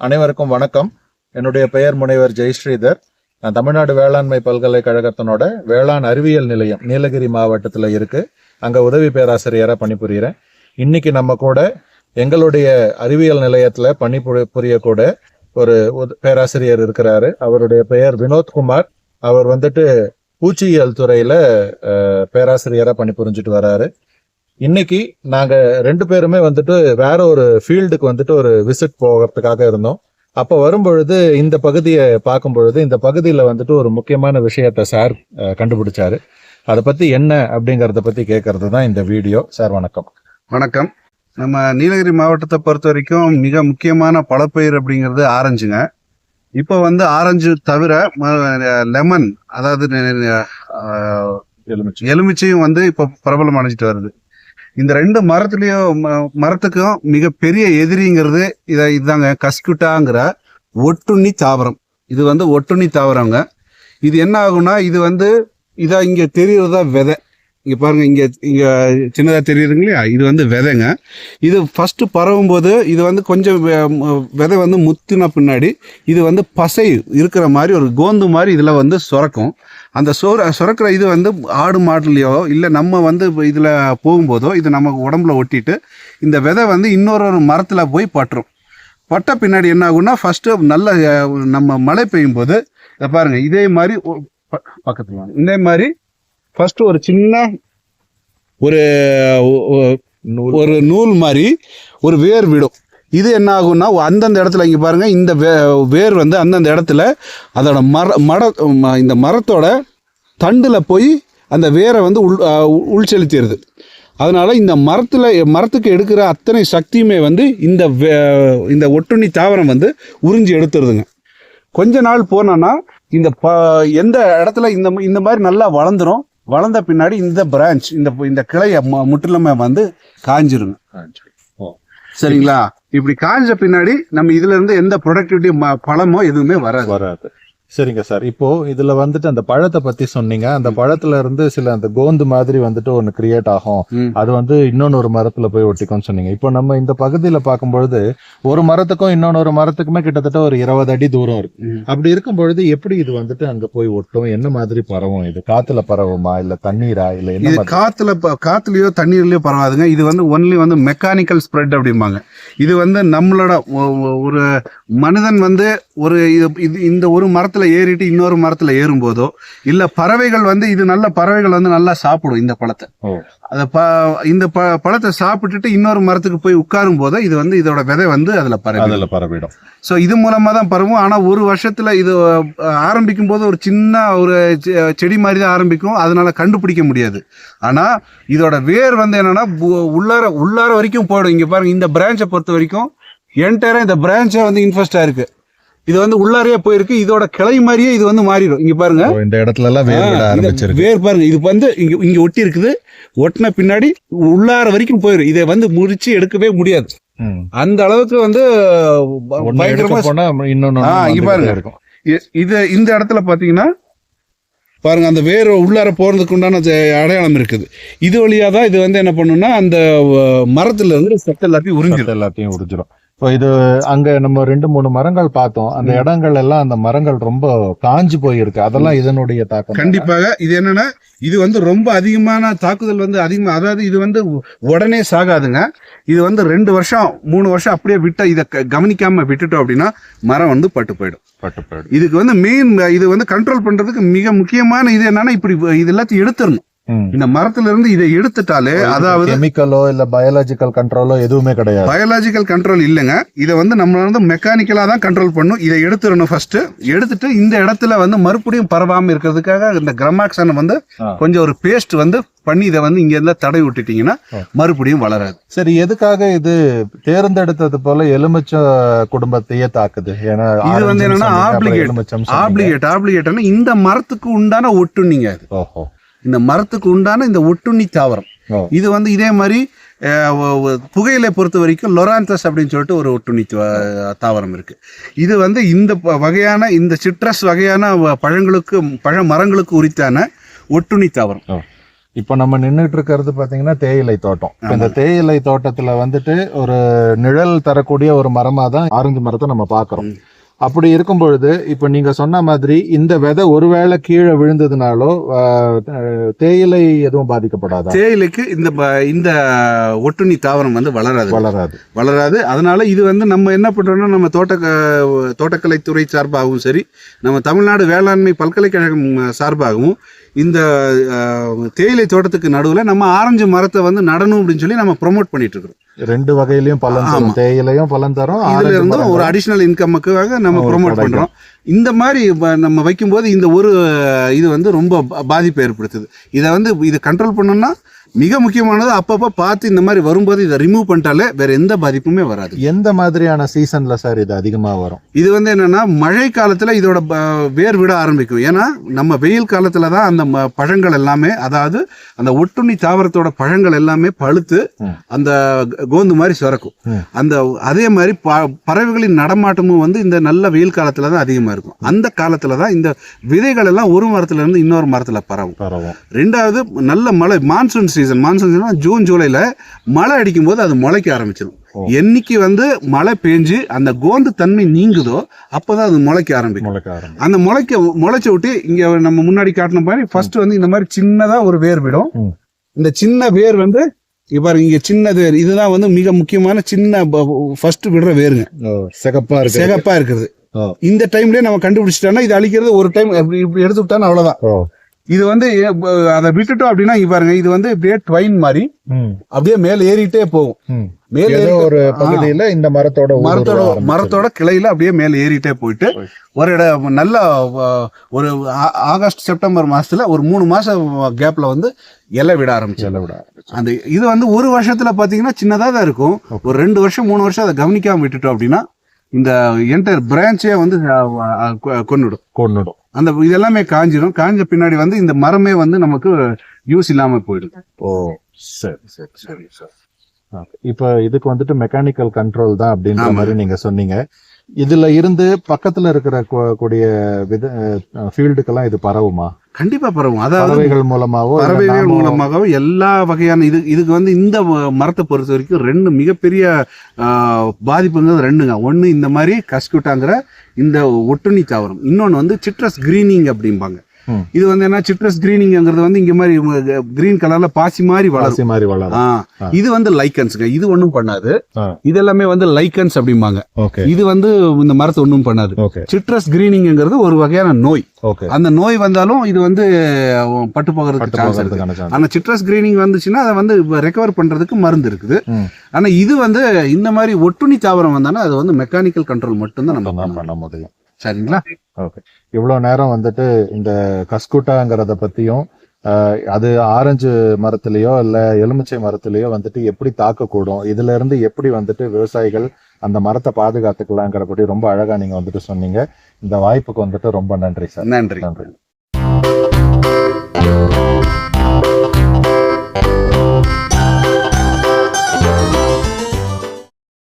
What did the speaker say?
அனைவருக்கும் வணக்கம். என்னுடைய பெயர் முனைவர் ஜெயஸ்ரீதர். நான் தமிழ்நாடு வேளாண்மை பல்கலைக்கழகத்தினோட வேளாண் அறிவியல் நிலையம் நீலகிரி மாவட்டத்தில் இருக்குது அங்கே உதவி பேராசிரியராக பணிபுரிகிறேன் இன்றைக்கி நம்ம கூட எங்களுடைய அறிவியல் நிலையத்தில் பணிபுரி புரியக்கூட ஒரு உத- பேராசிரியர் இருக்கிறாரு. அவருடைய பெயர் வினோத்குமார் அவர் வந்துட்டு பூச்சியியல் துறையில் பேராசிரியராக பணிபுரிஞ்சிட்டு வராரு. இன்னைக்கு நாங்க ரெண்டு பேருமே வந்துட்டு வேற ஒரு ஃபீல்டுக்கு வந்துட்டு ஒரு விசிட் போகிறதுக்காக இருந்தோம். அப்ப வரும்பொழுது இந்த பகுதியை பார்க்கும் பொழுது இந்த பகுதியில வந்துட்டு ஒரு முக்கியமான விஷயத்த சார் கண்டுபிடிச்சாரு. அதை பத்தி என்ன அப்படிங்கறத பத்தி கேட்கறது தான் இந்த வீடியோ. சார் வணக்கம். வணக்கம். நம்ம நீலகிரி மாவட்டத்தை பொறுத்த வரைக்கும் மிக முக்கியமான பழப்பயிர் அப்படிங்கிறது ஆரஞ்சுங்க. இப்போ வந்து ஆரஞ்சு தவிர லெமன் அதாவது எலுமிச்சையும் வந்து இப்போ பிரபலம் அடைஞ்சிட்டு வருது. இந்த ரெண்டு மரத்துலயும் ம- மரத்துக்கும் மிகப்பெரிய எதிரிங்கிறது இதை இதாங்க கஸ்குட்டாங்கிற ஒட்டுண்ணி தாவரம். இது வந்து ஒட்டுண்ணி தாவரங்க. இது என்ன ஆகும்னா இது வந்து இதா இங்க தெரியறதா விதை. இங்க பாருங்க இங்க இங்க சின்னதா தெரியுதுங்க இல்லையா இது வந்து விதைங்க. இது ஃபர்ஸ்ட் பரவும் போது இது வந்து கொஞ்சம் விதை வந்து முத்தின பின்னாடி இது வந்து பசை இருக்கிற மாதிரி ஒரு கோந்து மாதிரி இதுல வந்து சுரக்கும். அந்த சொர சுரக்கிற இது வந்து ஆடு மாட்டுலையோ இல்லை நம்ம வந்து இதில் போகும்போதோ இது நமக்கு உடம்புல ஒட்டிட்டு இந்த விதை வந்து இன்னொரு ஒரு மரத்தில் போய் பட்டுரும். பட்ட பின்னாடி என்ன ஆகும்னா ஃபஸ்ட்டு நல்ல நம்ம மழை பெய்யும் போது இதை பாருங்க இதே மாதிரி பக்கத்துல. இதே மாதிரி ஃபர்ஸ்ட் ஒரு சின்ன ஒரு ஒரு நூல் மாதிரி ஒரு வேர் விடும். இது என்ன ஆகும்னா அந்தந்த இடத்துல இங்கே பாருங்க இந்த வே- வேர் வந்து அந்தந்த இடத்துல அதோட மர மர ம- இந்த மரத்தோட தண்டில் போய் அந்த வேரை வந்து உள் உள் செலுத்திடுது அதனால இந்த மரத்தில் மரத்துக்கு எடுக்கிற அத்தனை சக்தியுமே வந்து இந்த இந்த ஒட்டுண்ணி தாவரம் வந்து உறிஞ்சி எடுத்துருதுங்க. கொஞ்ச நாள் போனோன்னா இந்த ப எந்த இடத்துல இந்த இந்த மாதிரி நல்லா வளர்ந்துரும் வளர்ந்த பின்னாடி இந்த பிரான்ச் இந்த இந்த கிளைய முற்றிலுமே வந்து காஞ்சிருங்க. சரிங்களா? இப்படி காய்ஞ்ச பின்னாடி நம்ம இதுல இருந்து எந்த ப்ரொடக்டிவிட்டி பழமோ எதுவுமே வராது. வராது. சரிங்க சார். இப்போ இதுல வந்துட்டு அந்த பழத்தை பத்தி சொன்னீங்க. அந்த பழத்துல இருந்து சில அந்த கோந்து மாதிரி வந்துட்டு ஒன்னு கிரியேட் ஆகும். அது வந்து இன்னொன்னு ஒரு மரத்துல போய் ஒட்டிக்கும்னு சொன்னீங்க. இப்போ நம்ம இந்த பகுதியில பார்க்கும்பொழுது ஒரு மரத்துக்கும் இன்னொன்னு மரத்துக்குமே கிட்டத்தட்ட ஒரு இருபது அடி தூரம் இருக்கு. அப்படி இருக்கும் பொழுது எப்படி இது வந்துட்டு அங்க போய் ஒட்டும்? என்ன மாதிரி பரவும்? இது காத்துல பரவுமா? இல்ல தண்ணீரா? இல்ல இது காத்துல காத்துலயோ தண்ணீர்லயோ பரவாதுங்க. இது வந்து ஒன்லி வந்து மெக்கானிக்கல் ஸ்ப்ரெட் அப்படிம்பாங்க. இது வந்து நம்மளோட ஒரு மனிதன் வந்து ஒரு இது- இந்த ஒரு மரத்துல ஏறிட்டு இன்னொரு மரத்துல ஏறும்போதோ இல்ல பறவைகள் வந்து இது நல்ல பறவைகள் வந்து நல்லா சாப்பிடும் இந்த பழத்தை. அத ப இந்த ப பழத்தை சாப்பிட்டுட்டு இன்னொரு மரத்துக்கு போய் உட்காரும் போது இது வந்து இதோட விதை வந்து அதுல பரவி அதுல பரவிடும். ஸோ இது மூலமா தான் பரவும். ஆனா ஒரு வருஷத்துல இது ஆரம்பிக்கும் போது ஒரு சின்ன ஒரு செடி மாதிரி தான் ஆரம்பிக்கும். அதனால கண்டுபிடிக்க முடியாது. ஆனா இதோட வேர் வந்து என்னன்னா உள்ளார உள்ளார வரைக்கும் போயிடும். இங்க பாருங்க இந்த பிரான்ச்சை பொறுத்த வரைக்கும் என்டையரா இந்த பிரான்ச்சே வந்து இன்ஃபெஸ்டா இருக்கு இது வந்து உள்ளாரையே போயிருக்கு. இதோட கிளை மாதிரியே இது வந்து மாறிடும். இங்க பாருங்க. இந்த இடத்துல எல்லாம் வேர் பாருங்க. இது வந்து இங்க இங்க ஒட்டி இருக்குது ஒட்டின பின்னாடி உள்ளார வரைக்கும் போயிடும் இதை வந்து முறிச்சு எடுக்கவே முடியாது. அந்த அளவுக்கு வந்து பயங்கரமா இங்க பாருங்க. இது இந்த இடத்துல பாத்தீங்கன்னா பாருங்க அந்த வேர் உள்ளார போறதுக்கு உண்டான அடையாளம் இருக்குது. இது வழியா தான் இது வந்து என்ன பண்ணுன்னா அந்த மரத்துல இருந்து சத்து எல்லாத்தையும் உறிஞ்சிடும் எல்லாத்தையும் உறிஞ்சிடும் இப்போ இது அங்க நம்ம ரெண்டு மூணு மரங்கள் பார்த்தோம். அந்த. இடங்கள் எல்லாம் அந்த மரங்கள் ரொம்ப காஞ்சு போயிருக்கு? அதெல்லாம் இதனுடைய தாக்கம்? கண்டிப்பாக. இது என்னன்னா இது வந்து ரொம்ப அதிகமான தாக்குதல் வந்து அதிகமா அதாவது இது வந்து உடனே சாகாதுங்க. இது வந்து ரெண்டு வருஷம் மூணு வருஷம் அப்படியே விட்ட இதை கவனிக்காம விட்டுட்டோம் அப்படின்னா மரம் வந்து பட்டு போயிடும். பட்டு போயிடும். இதுக்கு வந்து மெயின் இது வந்து கண்ட்ரோல் பண்றதுக்கு மிக முக்கியமான இது என்னன்னா இப்படி இது எல்லாத்தையும் எடுத்துடணும். இந்த மரத்துல இருந்து இதை எடுத்துட்டாலே அதாவது கெமிக்கலோ இல்ல பயாலஜிக்கல் கண்ட்ரோலோ எதுவுமே கிடையாது. பயாலஜிக்கல் கண்ட்ரோல் இல்லைங்க. இதை வந்து நம்ம வந்து மெக்கானிக்கலா தான் கண்ட்ரோல் பண்ணும். இதை எடுத்துடணும் ஃபர்ஸ்ட் எடுத்துட்டு இந்த இடத்துல வந்து மறுபடியும் பரவாம இருக்கிறதுக்காக இந்த கிரமாக்சன் வந்து. கொஞ்சம் ஒரு பேஸ்ட் வந்து பண்ணி இதை வந்து இங்க இருந்தா தடவி விட்டுட்டீங்கன்னா. மறுபடியும் வளராது. சரி எதுக்காக இது தேர்ந்தெடுத்தது போல எலுமிச்ச குடும்பத்தையே தாக்குது? ஏன்னா இது வந்து என்னன்னா சொன்னீங்க. ஆப்ளிகேட் ஆப்ளிகேட்னா இந்த மரத்துக்கு உண்டான ஒட்டுண்ணிங்க அது. ஓஹோ. இந்த மரத்துக்கு உண்டான இந்த ஒட்டுண்ணி தாவரம். இது வந்து இதே மாதிரி புகையிலை பொறுத்த வரைக்கும் லொராந்தஸ் அப்படின்னு சொல்லிட்டு ஒரு ஒட்டுண்ணி தாவரம் இருக்கு இது வந்து இந்த வகையான இந்த சிட்ரஸ் வகையான பழங்களுக்கு பழ மரங்களுக்கு உரித்தான ஒட்டுண்ணி தாவரம். இப்போ நம்ம நின்றுட்டு இருக்கிறது பாத்தீங்கன்னா தேயிலை தோட்டம் இந்த தேயிலை தோட்டத்துல வந்துட்டு ஒரு நிழல் தரக்கூடிய ஒரு மரமா தான் ஆரஞ்சு மரத்தை நம்ம பாக்குறோம் ம். அப்படி இருக்கும் பொழுது இப்ப நீங்க சொன்ன மாதிரி இந்த விதை ஒருவேளை கீழே விழுந்ததுனாலோ தேயிலை எதுவும் பாதிக்கப்படாதா? தேயிலைக்கு இந்த இந்த ஒட்டுண்ணி தாவரம் வந்து வளராது. வளராது. வளராது. அதனால இது வந்து நம்ம என்ன பண்றோம்னா நம்ம தோட்ட தோட்டக்கலைத்துறை சார்பாகவும் சரி நம்ம தமிழ்நாடு வேளாண்மை பல்கலைக்கழகம் சார்பாகவும் இந்த தேயிலை தோட்டத்துக்கு நடுவில் நம்ம ஆரஞ்சு மரத்தை வந்து நடணும் அப்படின்னு சொல்லி நம்ம ப்ரொமோட் பண்ணிட்டு இருக்கிறோம். ரெண்டு வகையிலயும் பலன். தரும் தேயிலையும் பலன் தரும் இதுல ஆரஞ்சு இருந்து மரங்களும் ஒரு அடிஷ்னல் இன்கமுக்காக நம்ம ப்ரொமோட். பண்றோம் இந்த மாதிரி நம்ம வைக்கும்போது இந்த ஒரு இது வந்து ரொம்ப பாதிப்பை ஏற்படுத்துது இதை வந்து இதை கண்ட்ரோல் பண்ணணும்னா மிக முக்கியமானது அப்பப்போ பார்த்து இந்த மாதிரி வரும்போது இதை ரிமூவ் பண்ணிட்டாலே வேற எந்த பாதிப்புமே வராது. எந்த மாதிரியான சீசன்ல சார் இது அதிகமா வரும்? இது வந்து என்னன்னா மழை காலத்துல இதோட வேர் விட ஆரம்பிக்கும். ஏன்னா நம்ம வெயில் காலத்துல தான் அந்த பழங்கள் எல்லாமே அதாவது அந்த ஒட்டுண்ணி தாவரத்தோட பழங்கள் எல்லாமே பழுத்து. அந்த கோந்து மாதிரி சுரக்கும். அந்த அதே மாதிரி ப- பறவைகளின் நடமாட்டமும் வந்து இந்த நல்ல வெயில் காலத்துல தான் அதிகமா இருக்கும். அந்த காலத்துல தான் இந்த விதைகள் எல்லாம் ஒரு மரத்துல இருந்து இன்னொரு மரத்துல பரவும். பரவும். ரெண்டாவது நல்ல மழை monsoon season monsoon season June ஜூலைல மழை அடிக்கும் போது அது முளைக்க ஆரம்பிச்சிடும். என்னைக்கு வந்து மழை பெஞ்சு அந்த கோந்து தன்மை நீங்குதோ அப்பதான் அது முளைக்க ஆரம்பிக்கும். அந்த முளைக்க முளைச்ச விட்டு இங்க நம்ம முன்னாடி காட்டின மாதிரி ஃபர்ஸ்ட் வந்து இந்த மாதிரி சின்னதா ஒரு வேர் விடும். இந்த சின்ன வேர் வந்து பாருங்க இங்க சின்னது வேர் இதுதான் வந்து மிக முக்கியமான சின்ன ஃபர்ஸ்ட் விடுற வேருங்க. சிகப்பா இருக்கு சிகப்பா இருக்குது ஓ. இந்த டைம்லயே நம்ம கண்டுபிடிச்சிட்டோம்னா இது அழிக்கிறது ஒரு டைம் இப்படி இப்படி எடுத்து விட்டாலும் அவ்வளவுதான். இது வந்து அதை விட்டுட்டோம் அப்படின்னா இங்க பாருங்க இது வந்து இப்படியே ட்வைன் மாதிரி. அப்படியே மேல ஏறிட்டே போகும். மேல ஒரு பகுதியில இந்த மரத்தோட மரத்தோட. மரத்தோட கிளையில அப்படியே மேல ஏறிட்டே போயிட்டு போய். ஒரு இடம் நல்ல ஒரு ஆகஸ்ட் செப்டம்பர் மாசத்துல ஒரு மூணு மாசம் கேப்ல வந்து இலை விட ஆரம்பிச்சு செல்ல விட. அந்த இது வந்து ஒரு வருஷத்துல பாத்தீங்கன்னா சின்னதா தான் இருக்கும். ஒரு ரெண்டு வருஷம் மூணு வருஷம் அதை கவனிக்காம விட்டுட்டோம் அப்படின்னா இந்த என்டையர் பிரான்ச்சே வந்து அஹ், அஹ், கொ- கொன்னுடும். கொன்னுடும். அந்த இது எல்லாமே காஞ்சிரும். காஞ்ச பின்னாடி வந்து இந்த மரமே வந்து நமக்கு யூஸ் இல்லாம போயிடும். ஓ சரி சரி சரி சரி. இப்ப இதுக்கு வந்துட்டு மெக்கானிக்கல் கண்ட்ரோல் தான் அப்படின்ற. மாதிரி நீங்க சொன்னீங்க. இதுல இருந்து பக்கத்துல இருக்கிற கூடிய வித ஃபீல்டுக்கெல்லாம் இது பரவுமா? கண்டிப்பா பரவும். அதாவது பறவைகள் இல்ல பறவைகள் மூலமாகவும் எல்லா வகையான இது இதுக்கு வந்து இந்த மரத்தை பொறுத்த வரைக்கும் ரெண்டு மிகப்பெரிய பாதிப்புங்கிறது ரெண்டுங்க. ஒன்று இந்த மாதிரி கஸ்குட்டாங்கிற இந்த ஒட்டுண்ணி தாவரம். இன்னொன்று வந்து சிட்ரஸ் கிரீனிங் அப்படிம்பாங்க. இது வந்து என்ன சிட்ரஸ் கிரீனிங்கிறது வந்து இங்க மாதிரி கிரீன் கலர்ல பாசி மாதிரி வளரும். பாசி மாதிரி வளரும். இது வந்து லைக்கன்ஸுங்க இது ஒன்றும் பண்ணாது. இது எல்லாமே வந்து லைக்கன்ஸ் அப்படிம்பாங்க. இது வந்து இந்த மரத்தை ஒன்றும் பண்ணாது. சிட்ரஸ் கிரீனிங்கிறது ஒரு வகையான நோய். அந்த நோய் வந்தாலும் இது வந்து பட்டு போகிறதுக்கு சான்ஸ் இருக்கு. ஆனா சிட்ரஸ் கிரீனிங் வந்துச்சுன்னா அதை வந்து ரெக்கவர் பண்றதுக்கு மருந்து இருக்குது. ஆனா இது வந்து இந்த மாதிரி ஒட்டுண்ணி தாவரம் வந்தானா அது வந்து மெக்கானிக்கல் கண்ட்ரோல் மட்டும்தான் நம்ம. பண்ண முடியும். சரிங்களா? ஓகே இவ்வளவு நேரம் வந்துட்டு இந்த கஸ்குட்டாங்கிறத பத்தியும் ஆஹ், அது ஆரஞ்சு மரத்திலேயோ இல்ல எலுமிச்சை மரத்திலேயோ வந்துட்டு எப்படி தாக்கக்கூடும்? இதுல இருந்து எப்படி வந்துட்டு விவசாயிகள் அந்த மரத்தை பாதுகாத்துக்கலாங்கிற பற்றி ரொம்ப அழகா நீங்க வந்துட்டு சொன்னீங்க. இந்த வாய்ப்புக்கு வந்துட்டு ரொம்ப நன்றி சார். நன்றி. நன்றி.